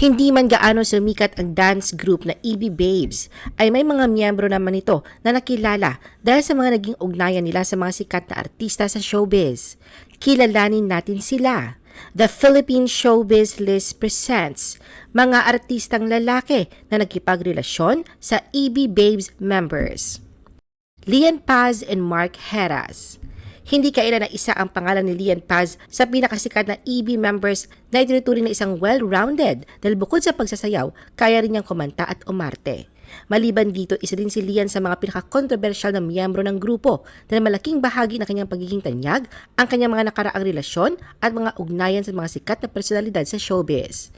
Hindi man gaano sumikat ang dance group na EB Babes, ay may mga miyembro naman ito na nakilala dahil sa mga naging ugnayan nila sa mga sikat na artista sa showbiz. Kilalanin natin sila. The Philippine Showbiz List presents mga artistang lalaki na nakipagrelasyon sa EB Babes members. Lian Paz and Mark Heras. Hindi kailan na isa ang pangalan ni Lian Paz sa pinakasikat na EB members na itinuturing na isang well-rounded dahil bukod sa pagsasayaw, kaya rin niyang kumanta at umarte. Maliban dito, isa din si Lian sa mga pinaka-controversial na miyembro ng grupo dahil malaking bahagi ng kanyang pagiging tanyag ang kanyang mga nakaraang relasyon at mga ugnayan sa mga sikat na personalidad sa showbiz.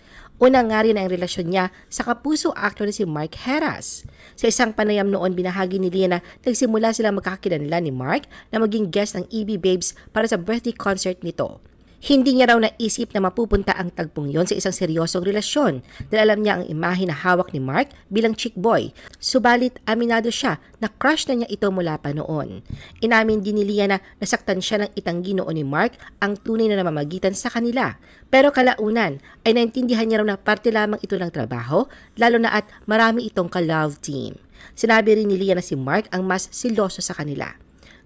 Una nga rin ang relasyon niya sa kapuso actor na si Mark Heras. Sa isang panayam noon, binahagi ni Lian na nagsimula sila magkakakilanlan ni Mark na maging guest ng EB Babes para sa birthday concert nito. Hindi niya raw naisip na mapupunta ang tagpong yon sa isang seryosong relasyon dahil alam niya ang imahe na hawak ni Mark bilang chick boy. Subalit aminado siya na crush na niya ito mula pa noon. Inamin din ni Lia na nasaktan siya ng itanggi noon ni Mark ang tunay na namamagitan sa kanila. Pero kalaunan ay naintindihan niya raw na parte lamang ito ng trabaho lalo na at marami itong ka-love team. Sinabi rin ni Lia na si Mark ang mas siloso sa kanila.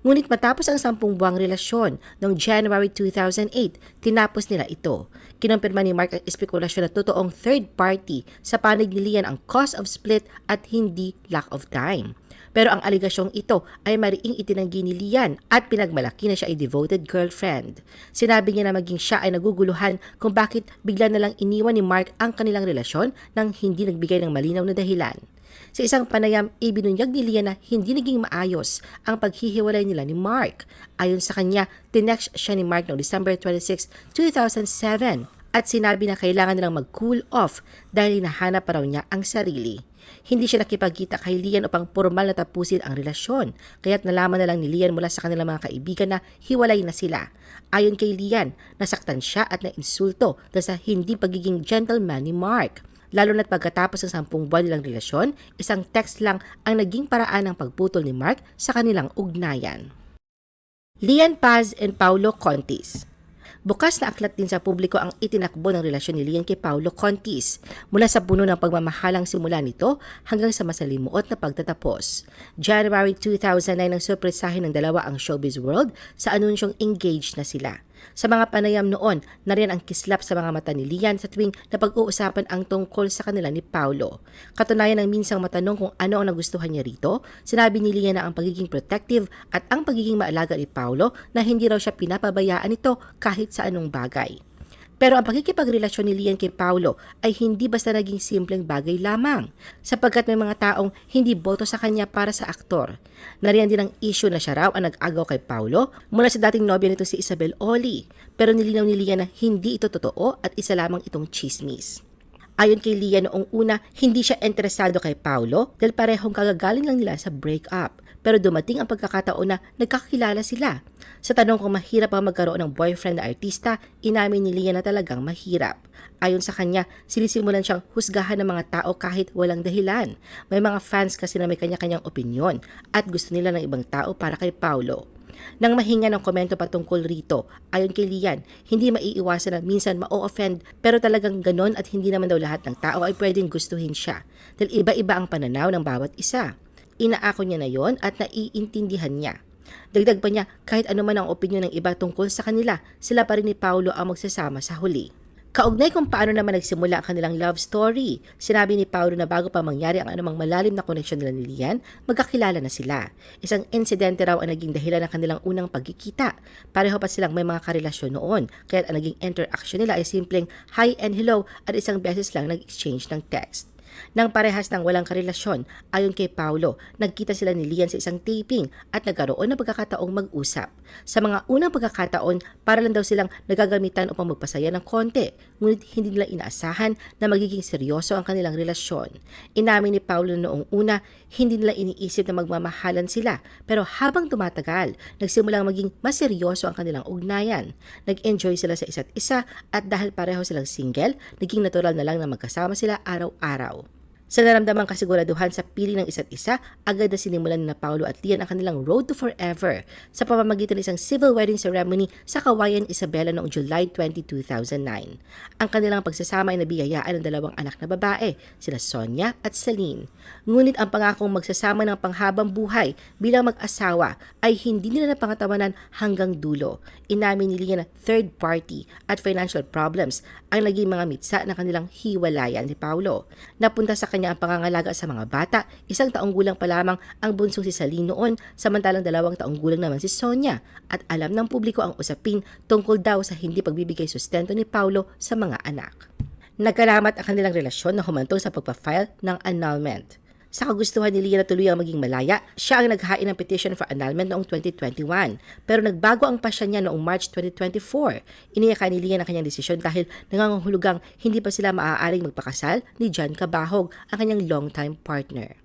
Ngunit matapos ang sampung buwang relasyon noong January 2008, tinapos nila ito. Kinumpirma ni Mark ang espekulasyon na totoong third party sa panig ni Lian ang cause of split at hindi lack of time. Pero ang aligasyong ito ay mariing itinanggi ni Lian at pinagmalaki na siya ay devoted girlfriend. Sinabi niya na maging siya ay naguguluhan kung bakit bigla na lang iniwan ni Mark ang kanilang relasyon nang hindi nagbigay ng malinaw na dahilan. Sa isang panayam, ibinunyag ni Lian na hindi naging maayos ang paghihiwalay nila ni Mark. Ayon sa kanya, tinext siya ni Mark noong December 26, 2007 at sinabi na kailangan nilang mag-cool off dahil hinahanap pa raw niya ang sarili. Hindi siya nakipagkita kay Lian upang formal na tapusin ang relasyon, kaya't nalaman na lang ni Lian mula sa kanilang mga kaibigan na hiwalay na sila. Ayon kay Lian, nasaktan siya at nainsulto dahil sa hindi pagiging gentleman ni Mark. Lalo na't pagkatapos ng sampung buwan nilang relasyon, isang text lang ang naging paraan ng pagputol ni Mark sa kanilang ugnayan. Lian Paz and Paulo Contis Bukas na aklat din sa publiko ang itinakbo ng relasyon ni Lian kay Paulo Contis mula sa puno ng pagmamahalang simula nito hanggang sa masalimuot na pagtatapos. January 2009 ang sorpresahin ng dalawa ang showbiz world sa anunsyong engaged na sila. Sa mga panayam noon, nariyan ang kislap sa mga mata ni Lian sa tuwing napag-uusapan ang tungkol sa kanila ni Paulo. Katunayan ng minsang matanong kung ano ang nagustuhan niya rito, sinabi ni Lian na ang pagiging protective at ang pagiging maalaga ni Paulo na hindi raw siya pinapabayaan ito kahit sa anong bagay. Pero ang pagkikipagrelasyon ni Lian kay Paulo ay hindi basta naging simpleng bagay lamang, sapagkat may mga taong hindi boto sa kanya para sa aktor. Nariyan din ang issue na siya raw ang nag-agaw kay Paulo mula sa dating nobya nito si Isabel Oli, pero nilinaw ni Lian na hindi ito totoo at isa lamang itong chismis. Ayon kay Lian noong una, hindi siya interesado kay Paulo dahil parehong kagagaling lang nila sa breakup. Pero dumating ang pagkakataon na nagkakilala sila. Sa tanong kung mahirap ang magkaroon ng boyfriend na artista, inamin ni Lian na talagang mahirap. Ayon sa kanya, sinisimulan siyang husgahan ng mga tao kahit walang dahilan. May mga fans kasi na may kanya-kanyang opinyon at gusto nila ng ibang tao para kay Paulo. Nang mahinga ng komento patungkol rito, ayon kay Lian, hindi maiiwasan na minsan ma-offend pero talagang ganon at hindi naman daw lahat ng tao ay pwedeng gustuhin siya dahil iba-iba ang pananaw ng bawat isa. Inaako niya na yon at naiintindihan niya. Dagdag pa niya, kahit ano man ang opinyon ng iba tungkol sa kanila, sila pa rin ni Paulo ang magsasama sa huli. Kaugnay kung paano naman nagsimula ang kanilang love story. Sinabi ni Paulo na bago pa mangyari ang anumang malalim na koneksyon nila ni Lian, magkakilala na sila. Isang insidente raw ang naging dahilan ng kanilang unang pagkikita. Pareho pa silang may mga karelasyon noon, kaya ang naging interaction nila ay simpleng hi and hello at isang beses lang nag-exchange ng text. Nang parehas ng walang karelasyon, ayon kay Paulo, nagkita sila ni Lian sa isang taping at nagkaroon ng pagkakataong mag-usap. Sa mga unang pagkakataon, para lang daw silang nagagamitan upang magpasaya ng konti, ngunit hindi nila inaasahan na magiging seryoso ang kanilang relasyon. Inamin ni Paulo noong una, hindi nila iniisip na magmamahalan sila, pero habang tumatagal, nagsimulang maging mas seryoso ang kanilang ugnayan. Nag-enjoy sila sa isa't isa at dahil pareho silang single, naging natural na lang na magkasama sila araw-araw. Sa naramdamang kasiguraduhan sa pili ng isa't isa, agad na sinimulan ni na Paulo at Lian ang kanilang road to forever sa pamamagitan ng isang civil wedding ceremony sa Kawayan, Isabela noong July 20, 2009. Ang kanilang pagsasama ay nabiyayaan ng dalawang anak na babae, sila Sonia at Celine. Ngunit ang pangakong magsasama ng panghabang buhay bilang mag-asawa ay hindi nila napangatawanan hanggang dulo. Inamin ni Lian na third party at financial problems ang naging mga mitsa ng kanilang hiwalayan ni Paulo. Napunta sa kanya ang pangangalaga sa mga bata, isang taong gulang pa lamang ang bunsong si Celine noon, samantalang dalawang taong gulang naman si Sonia. At alam ng publiko ang usapin tungkol daw sa hindi pagbibigay sustento ni Paulo sa mga anak. Nagkalamat ang kanilang relasyon na humantong sa pagpa-file ng annulment. Sa kagustuhan ni Lia na tuluyang maging malaya, siya ang naghain ng petition for annulment noong 2021. Pero nagbago ang pasya niya noong March 2024. Iniyakan ni Lia ang kanyang desisyon dahil nangangahulugang hindi pa sila maaaring magpakasal ni John Cabahog, ang kanyang longtime partner.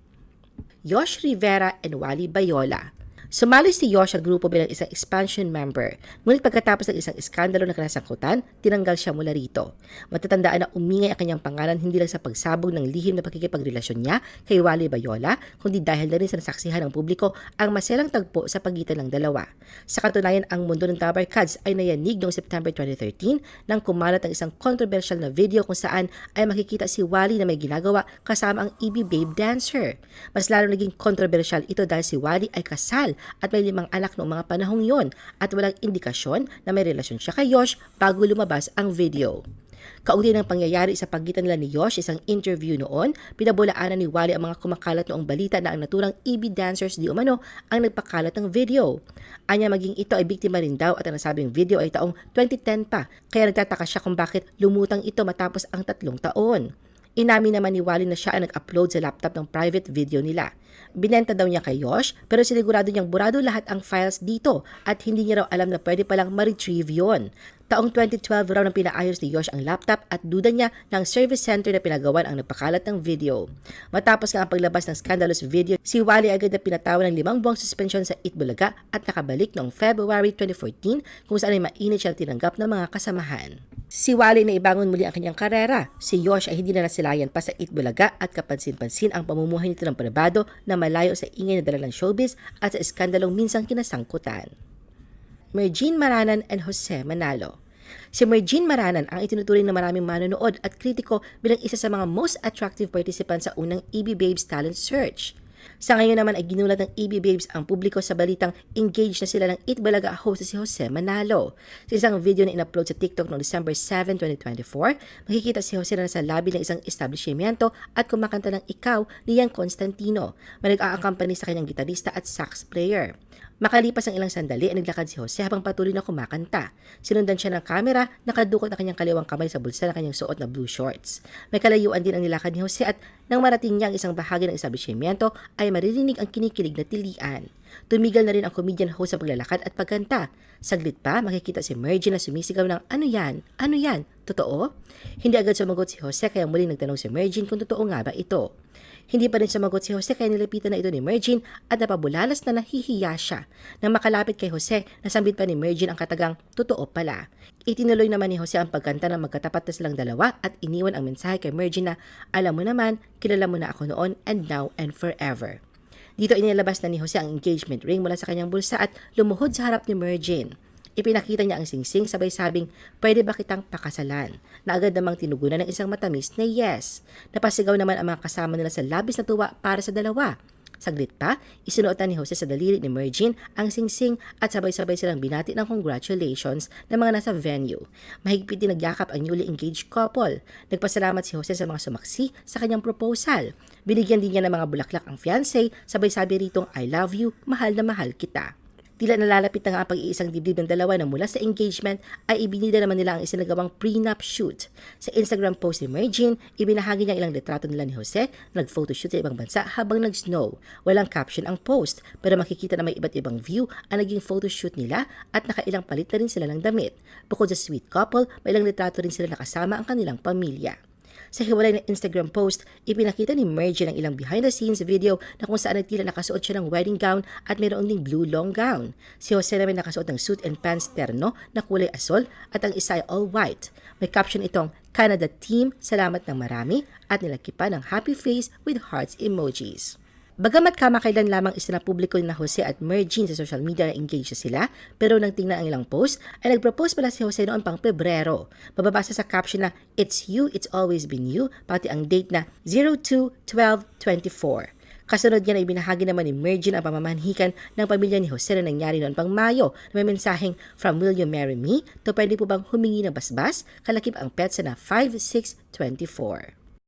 Yosh Rivera and Wally Bayola Sumali si Yosh grupo bilang isang expansion member. Ngunit pagkatapos ng isang iskandalo na kinasangkutan, tinanggal siya mula rito. Matatandaan na umingay ang kanyang pangalan hindi lang sa pagsabog ng lihim na pakikipagrelasyon niya kay Wally Bayola, kundi dahil na rin sa nasaksihan ng publiko ang maselang tagpo sa pagitan ng dalawa. Sa katunayan, ang mundo ng Tabar Cats ay nayanig noong September 2013 nang kumalat ang isang controversial na video kung saan ay makikita si Wally na may ginagawa kasama ang EB Babe dancer. Mas lalo naging controversial ito dahil si Wally ay kasal at may limang anak noong mga panahong yon at walang indikasyon na may relasyon siya kay Yosh bago lumabas ang video. Kaugnay ng pangyayari sa pagitan nila ni Yosh isang interview noon, pinabulaanan ni Wally ang mga kumakalat noong balita na ang naturang EB dancers di umano ang nagpakalat ng video. Anya maging ito ay biktima rin daw at ang nasabing video ay taong 2010 pa, kaya nagtataka siya kung bakit lumutang ito matapos ang tatlong taon. Inamin naman ni Wally na siya ang nag-upload sa laptop ng private video nila. Binenta daw niya kay Yosh pero sinigurado niyang burado lahat ang files dito at hindi niya raw alam na pwede palang ma-retrieve yon. Taong 2012 raw nang pinaayos ni Yosh ang laptop at duda niya ng service center na pinagawan ang nagpakalat ng video. Matapos nga ang paglabas ng scandalous video, si Wally agad na pinatawan ng limang buwang suspension sa Itbulaga at nakabalik noong February 2014 kung saan ay mainit siya tinanggap ng mga kasamahan. Si Wally na ibangon muli ang kanyang karera. Si Yosh ay hindi na nasilayan pa sa Itbulaga at kapansin-pansin ang pamumuhay nito ng pribado na malayo sa ingay na dala ng showbiz at sa iskandalong minsang kinasangkutan. Mergine Maranan and Jose Manalo. Si Mergine Maranan ang itinuturing ng maraming manonood at kritiko bilang isa sa mga most attractive participants sa unang EB Babes Talent Search. Sa ngayon naman ay ginulat ng EB Babes ang publiko sa balitang engaged na sila ng Eat Balaga host si Jose Manalo. Sa isang video na in-upload sa TikTok noong December 7, 2024, makikita si Jose na nasa lobby ng isang establishmento at kumakanta ng Ikaw ni Yang Constantino, may nag-aakampany sa kanyang gitarista at sax player. Makalipas ang ilang sandali, ay naglakad si Jose habang patuloy na kumakanta. Sinundan siya ng kamera, nakadukot ang kanyang kaliwang kamay sa bulsa ng kanyang suot na blue shorts. May kalayuan din ang nilakad ni Jose at nang marating niya ang isang bahagi ng establishmento ay maririnig ang kinikilig na tilian. Tumigal na rin ang comedian host sa paglalakad at pagkanta. Saglit pa, makikita si Mergy na sumisigaw ng ano yan? Ano yan? Totoo? Hindi agad sumagot si Jose kaya muli nagtanong si Mergin kung totoo nga ba ito. Hindi pa rin sumagot si Jose kaya nilapitan na ito ni Mergin at napabulalas na nahihiya siya. Nang makalapit kay Jose, nasambit pa ni Mergin ang katagang totoo pala. Itinuloy naman ni Jose ang pagkanta ng magkatapat na silang dalawa at iniwan ang mensahe kay Mergin na alam mo naman, kilala mo na ako noon and now and forever. Dito inilabas na ni Jose ang engagement ring mula sa kanyang bulsa at lumuhod sa harap ni Mergin. Ipinakita niya ang singsing sabay sabing, pwede ba kitang pakasalan? Na agad namang tinugunan ng isang matamis na yes. Napasigaw naman ang mga kasama nila sa labis na tuwa para sa dalawa. Saglit pa, isinuotan ni Jose sa daliri ni Mergin ang singsing at sabay-sabay silang binati ng congratulations ng mga nasa venue. Mahigpit din nagyakap ang newly engaged couple. Nagpasalamat si Jose sa mga sumaksi sa kanyang proposal. Binigyan din niya ng mga bulaklak ang fiancé, sabay sabi ritong I love you, mahal na mahal kita. Tila nalalapit na nga ang pag-iisang dibdib ng dalawa na mula sa engagement ay ibinida naman nila ang isinagawang prenup shoot. Sa Instagram post ni Mergin, ibinahagi niya ilang litrato nila ni Jose na nag-photoshoot sa ibang bansa habang nag-snow. Walang caption ang post, pero makikita na may iba't ibang view ang naging photoshoot nila at nakailang palit na rin sila ng damit. Bukod sa sweet couple, may ilang litrato rin sila nakasama ang kanilang pamilya. Sa hiwalay na Instagram post, ipinakita ni Mergy ang ilang behind-the-scenes video na kung saan ay tila nakasuot siya ng wedding gown at mayroon ding blue long gown. Si Jose naman nakasuot ng suit and pants terno na kulay asol at ang isa ay all white. May caption itong, Canada Team, salamat ng marami at nilakipan ng happy face with hearts emojis. Bagamat kamakailan lamang isinapubliko ni na Jose at Mergine sa social media na engaged sila, pero nang tingnan ang ilang post, ay nagpropose pala si Jose noon pang Pebrero. Mababasa sa caption na, It's you, it's always been you, pati ang date na 02-12-24. Kasunod niya na ibinahagi naman ni Mergine ang pamamanhikan ng pamilya ni Jose na nangyari noon pang Mayo na may mensaheng From Will You Marry Me to pwede po bang humingi ng basbas, kalakip ang petsa na 5624.